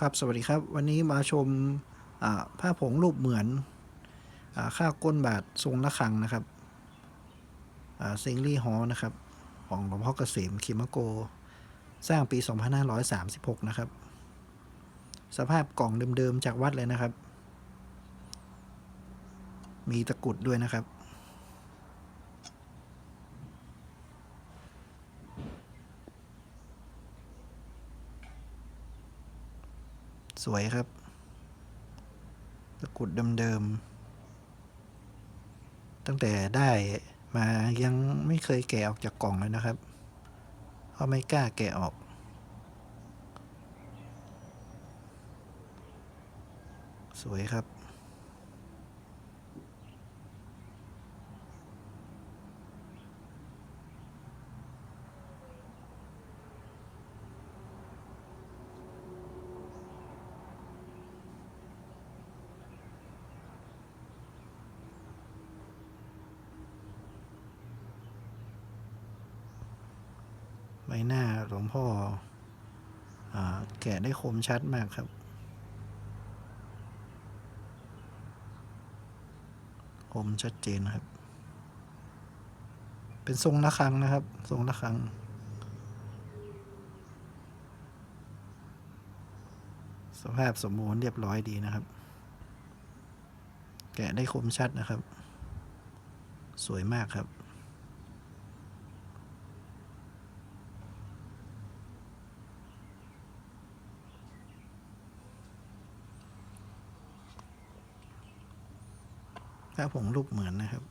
ครับสวัสดีครับ วันนี้มาชมผ้าผงรูปเหมือนอค่าก้นบาททรงระฆังนะครับเซงลี่ฮอนะครับ ของหลวงพ่อเกษมคิมะโก สร้างปี 2536 นะครับ สภาพกล่องเดิมๆจากวัดเลยนะครับ มีตะกรุดด้วยนะครับ สวยครับ ตะกรุดเดิมๆ ตั้งแต่ได้มายังไม่เคยแกะออกจากกล่องเลยนะครับ เพราะไม่กล้าแกะออก สวยครับ ใบหน้าหลวงพ่ออแกะได้คมชัดมากครับ คมชัดเจนครับ เป็นทรงระฆังนะครับ ทรงระฆังสภาพสมบูรณ์เรียบร้อยดีนะครับ แกะได้คมชัดนะครับ สวยมากครับ ถ้าผงรูปเหมือนนะครับ